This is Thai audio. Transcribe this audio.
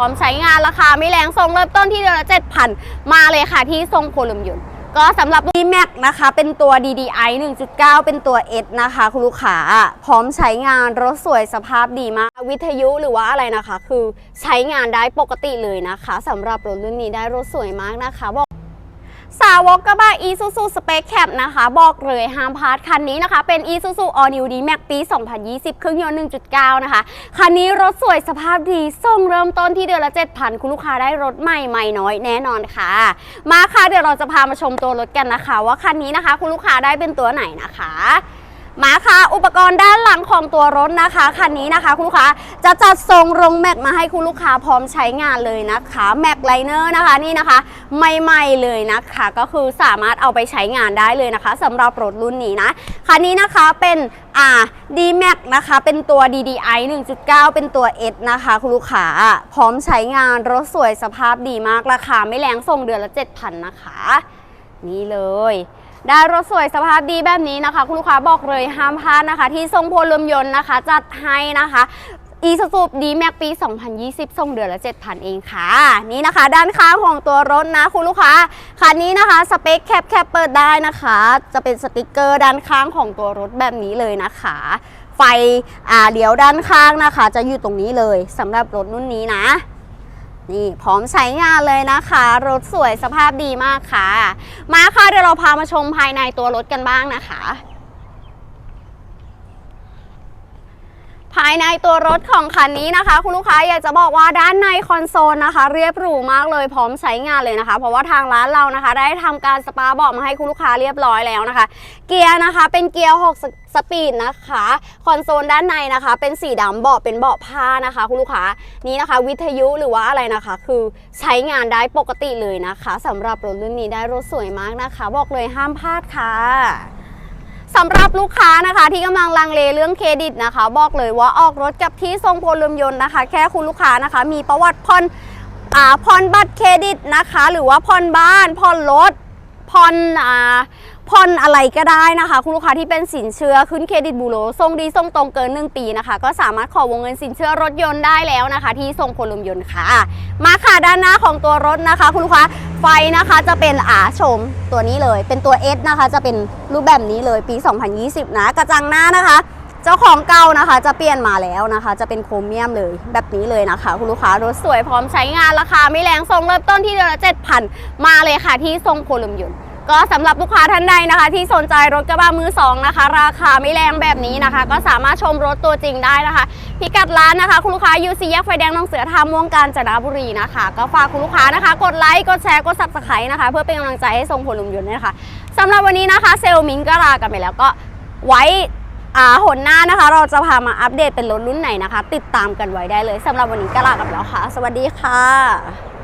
ร้อมใช้งานราคาไม่แรงทรงเริ่มต้นที่เดือนละ7,000 มาเลยค่ะที่ทรงโพลมยนต์ก็สำหรับ d m a x นะคะ เป็นตัว DDI 1.9 เป็นตัว S นะคะ คุณลูกค้าพร้อมใช้งานรถสวยสภาพดีมาก วิทยุหรือว่าอะไรนะคะ คือใช้งานได้ปกติเลยนะคะสำหรับรถรุ่นนี้ได้รถสวยมากนะคะบอก สาวกกระบะ Isuzu Space Cap นะคะ บอกเลยห้ามพลาดคันนี้นะคะ เป็น Isuzu All New D-Max ปี 2020 เครื่องยนต์ 1.9 นะคะ คันนี้รถสวยสภาพดีส่งเริ่มต้นที่เดือนละ 7,000 คุณลูกค้าได้รถใหม่ใหม่น้อยแน่นอนค่ะ มาค่ะ เดี๋ยวเราจะพามาชมตัวรถกันนะคะ ว่าคันนี้นะคะ คุณลูกค้าได้เป็นตัวไหนนะคะ มาค่ะ อุปกรณ์ด้านหลังของตัวรถนะคะคันนี้นะคะคุณลูกค้าจะจัดทรงรงแม็กมาให้คุณลูกค้าพร้อมใช้งานเลยนะคะแม็กไลเนอร์นะคะนี่นะคะ ใหม่ๆเลยนะคะ ก็คือสามารถเอาไปใช้งานได้เลยนะคะสำหรับรถรุ่นนี้นะคันนี้นะคะเป็นอ่า D Max นะคะเป็นตัว DDI 1.9 เป็นตัว S นะคะคุณลูกค้าพร้อมใช้งานรถสวยสภาพดีมากราคาไม่แรงส่งเดือนละ 7,000 นะคะ นี่เลย ได้รถสวยสภาพดีแบบนี้นะคะ คุณลูกค้าบอกเลยห้ามพลาดนะคะ ที่ทรงพลลมยนต์นะคะ จัดให้นะคะอีซูซูดีแม็กปี 2020 ส่งเดือนละ 7,000 เองค่ะ นี่นะคะ ด้านข้างของตัวรถนะคุณลูกค้าคันนี้นะคะ สเปคแคปแคปเปิดได้นะคะ จะเป็นสติกเกอร์ด้านข้างของตัวรถแบบนี้เลยนะคะ ไฟอ่าเลี้ยวด้านข้างนะคะ จะอยู่ตรงนี้เลยสำหรับรถรุ่นนี้นะ นี่พร้อมใช้งานเลยนะคะ รถสวยสภาพดีมากค่ะ มาค่ะเดี๋ยวเราพามาชมภายในตัวรถกันบ้างนะคะ ภายในตัวรถของคันนี้นะคะ คุณลูกค้าอยากจะบอกว่าด้านในคอนโซลนะคะ เรียบหรูมากเลยพร้อมใช้งานเลยนะคะ เพราะว่าทางร้านเรานะคะ ได้ทำการสปาเบอกมาให้คุณลูกค้าเรียบร้อยแล้วนะคะ เกียร์นะคะเป็นเกียร์6สสปีดนะคะคอนโซลด้านในนะคะ เป็นสีดำเบาะเป็นเบาะผ้านะคะ คุณลูกค้านี่นะคะ วิทยุหรือว่าอะไรนะคะ คือใช้งานได้ปกติเลยนะคะสำหรับรถรุ่นนี้ได้รถสวยมากนะคะ บอกเลยห้ามพลาดค่ะ สำหรับลูกค้านะคะ ที่กำลังลังเลเรื่องเครดิตนะคะ บอกเลยว่าออกรถกับที่ทรงพลลมยนต์นะคะ แค่คุณลูกค้านะคะ มีประวัติผ่อนอ่าผ่อนบัตรเครดิตนะคะ หรือว่าผ่อนบ้านผ่อนรถผ่อนอ่าผ่อนอะไรก็ได้นะคะ คุณลูกค้าที่เป็นสินเชื่อขึ้นเครดิตบูโรทรงดีทรงตรงเกิน 1 ปีนะคะ ก็สามารถขอวงเงินสินเชื่อรถยนต์ได้แล้วนะคะ ที่ทรงพลลมยนต์ค่ะ มาค่ะด้านหน้าของตัวรถนะคะ คุณลูกค้า ไฟนะคะจะเป็นอาชมตัวนี้เลย เป็นตัว S นะคะ จะเป็นรูปแบบนี้เลยปี 2020 นะ กระจังหน้านะคะ เจ้าของเก่านะคะ จะเปลี่ยนมาแล้วนะคะ จะเป็นโครเมียมเลยแบบนี้เลยนะคะ คุณลูกค้ารถสวยพร้อมใช้งานราคาไม่แรงทรงเริ่มต้นที่เดือนละ7,000 มาเลยค่ะที่ทรงโคลมยนต์ ก็สำหรับลูกค้าท่านใดนะคะ ที่สนใจรถกระบะมือสองนะคะ ราคาไม่แรงแบบนี้นะคะ ก็สามารถชมรถตัวจริงได้นะคะ พิกัดร้านนะคะ คุณลูกค้ายูซีแยกไฟแดงหนองเสือทามวงกาญจนบุรีนะคะ ก็ฝากคุณลูกค้านะคะ กดไลค์กดแชร์กดซับสไครต์นะคะ เพื่อเป็นกำลังใจให้ทรงผลลุมยนต์นะคะสำหรับวันนี้นะคะเซลลมิงก็ลากันไปแล้วก็ไว้อ่าหนหน้านะคะ เราจะพามาอัปเดตเป็นรถรุ่นไหนนะคะ ติดตามกันไว้ได้เลยสำหรับวันนี้ก็ลากันแล้วค่ะ สวัสดีค่ะ